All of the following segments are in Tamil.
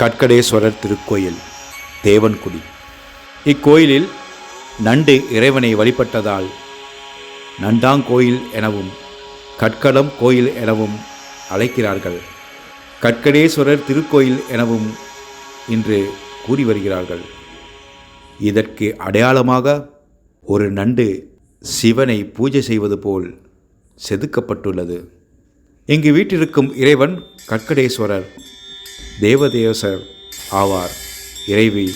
கட்கடேஸ்வரர் திருக்கோயில் தேவன்குடி. இக்கோயிலில் நண்டு இறைவனை வழிபட்டதால் நண்டாங்கோயில் எனவும் கட்கடம் கோயில் எனவும் அழைக்கிறார்கள். கட்கடேஸ்வரர் திருக்கோயில் எனவும் இன்று கூறி வருகிறார்கள். இதற்கு அடையாளமாக ஒரு நண்டு சிவனை பூஜை செய்வது போல் செதுக்கப்பட்டுள்ளது. இங்கு வீட்டிருக்கும் இறைவன் கட்கடேஸ்வரர் தேவதேவசர் ஆவார் இறைவி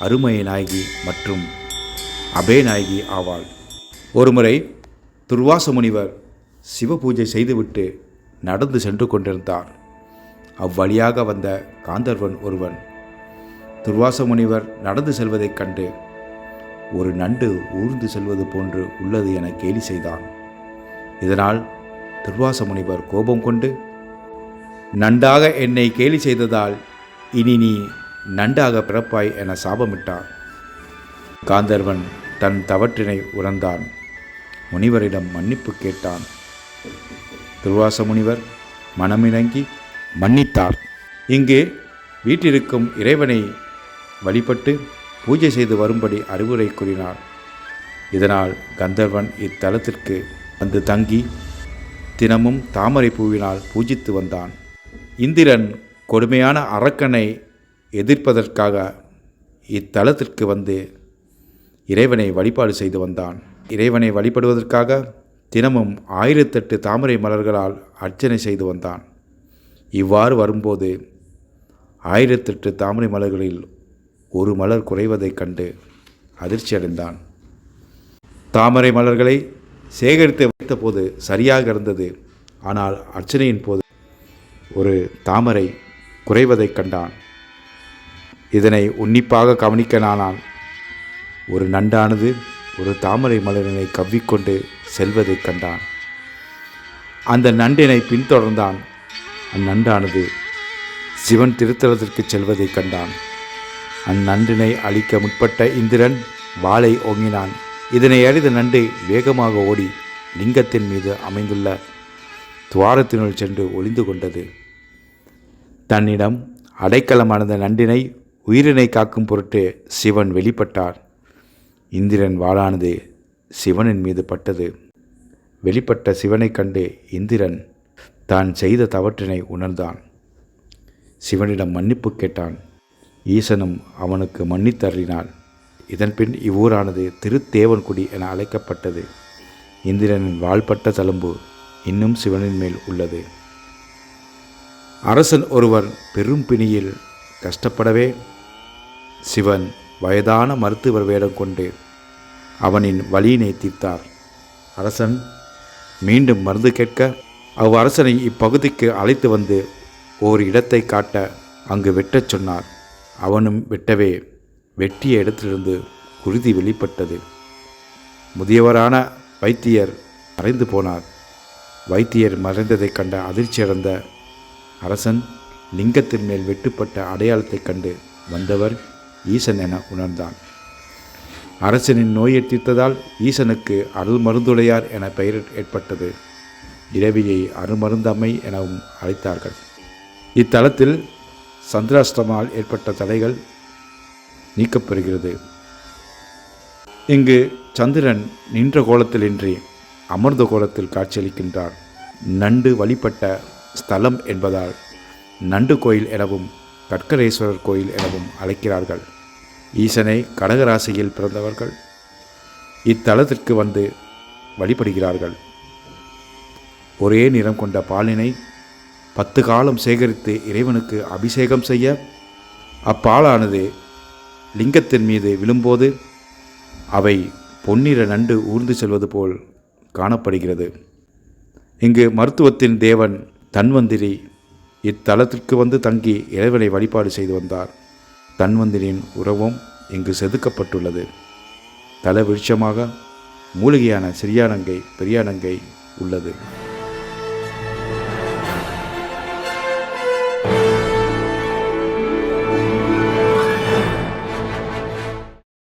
அருமைய நாயகி மற்றும் அபேநாயகி ஆவாள். ஒருமுறை துர்வாச முனிவர் சிவபூஜை செய்துவிட்டு நடந்து சென்று கொண்டிருந்தார். அவ்வழியாக வந்த காந்தர்வன் ஒருவன் துர்வாச முனிவர் நடந்து செல்வதைக் கண்டு ஒரு நண்டு ஊர்ந்து செல்வது போன்று உள்ளது என கேலி செய்தான். இதனால் துர்வாச முனிவர் கோபம் கொண்டு நண்டாக என்னை கேலி செய்ததால் இனி நீ நண்டாக பிறப்பாய் என சாபமிட்டார். காந்தர்வன் தன் தவற்றினை உணர்ந்தான். முனிவரிடம் மன்னிப்பு கேட்டான். துர்வாச முனிவர் மனமிணங்கி மன்னித்தார். இங்கு வீட்டிருக்கும் இறைவனை வழிபட்டு பூஜை செய்து வரும்படி அறிவுரை கூறினார். இதனால் கந்தர்வன் இத்தலத்திற்கு வந்து தங்கி தினமும் தாமரை பூவினால் பூஜித்து வந்தான். இந்திரன் கொடுமையான அரக்கனை எதிர்ப்பதற்காக இத்தலத்திற்கு வந்து இறைவனை வழிபாடு செய்து வந்தான். இறைவனை வழிபடுவதற்காக தினமும் ஆயிரத்தெட்டு தாமரை மலர்களால் அர்ச்சனை செய்து வந்தான். இவ்வாறு வரும்போது ஆயிரத்தெட்டு தாமரை மலர்களில் ஒரு மலர் குறைவதைக் கண்டு அதிர்ச்சியடைந்தான். தாமரை மலர்களை சேகரித்து வைத்தபோது சரியாக இருந்தது. ஆனால் அர்ச்சனையின் போது ஒரு தாமரை குறைவதைக் கண்டான். இதனை உன்னிப்பாக கவனிக்கனானான் ஒரு நண்டானது ஒரு தாமரை மலரினை கவ்விக்கொண்டு செல்வதைக் கண்டான். அந்த நண்டினை பின்தொடர்ந்தான். அந்நண்டானது சிவன் திருத்தலத்திற்கு செல்வதைக் கண்டான். அந்நண்டினை அழிக்க முற்பட்ட இந்திரன் வாளை ஓங்கினான். இதனை அறிந்த நண்டு வேகமாக ஓடி லிங்கத்தின் மீது அமைந்துள்ள துவாரத்தினுள் சென்று ஒளிந்து கொண்டது. தன்னிடம் அடைக்கலமானந்த நண்டினை உயிரினை காக்கும் பொருட்டு சிவன் வெளிப்பட்டார். இந்திரன் வாளானது சிவனின் மீது பட்டது. வெளிப்பட்ட சிவனைக் கண்டு இந்திரன் தான் செய்த தவற்றினை உணர்ந்தான். சிவனிடம் மன்னிப்பு கேட்டான். ஈசனும் அவனுக்கு மன்னித்தருளினான் இதன்பின் இவ்வூரானது திருத்தேவன்குடி என அழைக்கப்பட்டது. இந்திரனின் வாழ்பட்ட தழும்பு இன்னும் சிவனின் மேல் உள்ளது. அரசன் ஒருவர் பெரும் பிணியில் கஷ்டப்படவே சிவன் வயதான மருத்துவர் வேடம் கொண்டு அவனின் வலியினை தீர்த்தார். அரசன் மீண்டும் மருந்து கேட்க அவ்வரசனை இப்பகுதிக்கு அழைத்து வந்து ஓர் இடத்தை காட்ட அங்கு வெட்டச் சொன்னார். அவனும் வெட்டவே வெட்டிய இடத்திலிருந்து குருதி வெளிப்பட்டது. முதியவரான வைத்தியர் மறைந்து போனார். வைத்தியர் மறைந்ததைக் கண்ட அதிர்ச்சியடைந்த அரசன் லிங்கத்தின் மேல் வெட்டுப்பட்ட அடையாளத்தைக் கண்டு வந்தவர் ஈசன் என உணர்ந்தான். அரசனின் நோயை தீர்த்ததால் ஈசனுக்கு அருள் மருந்துடையார் என பெயர் ஏற்பட்டது. இரவியை அருமருந்தம்மை எனவும் அழைத்தார்கள். இத்தலத்தில் சந்திராஷ்டமால் ஏற்பட்ட தடைகள் நீக்கப்பெறுகிறது. இங்கு சந்திரன் நின்ற கோலத்திலின்றி அமர்ந்த கோலத்தில் காட்சியளிக்கின்றார். நண்டு வழிபட்ட ஸ்தலம் என்பதால் நண்டு கோயில் எனவும் கட்கரேஸ்வரர் கோயில் எனவும் அழைக்கிறார்கள். ஈசனை கடகராசியில் பிறந்தவர்கள் இத்தலத்திற்கு வந்து வழிபடுகிறார்கள். ஒரே நிறம் கொண்ட பாலினை பத்து காலம் சேகரித்து இறைவனுக்கு அபிஷேகம் செய்ய அப்பாலானது லிங்கத்தின் மீது விழும்போது அவை பொன்னிற நண்டு ஊர்ந்து செல்வது போல் காணப்படுகிறது. இங்கு மருத்துவத்தின் தேவன் தன்வந்திரி இத்தலத்திற்கு வந்து தங்கி இறைவனை வழிபாடு செய்து வந்தார். தன்வந்திரியின் உறவும் இங்கு செதுக்கப்பட்டுள்ளது. தல விருட்சமாக மூலிகையான சிறியானங்கை பெரியானங்கை உள்ளது.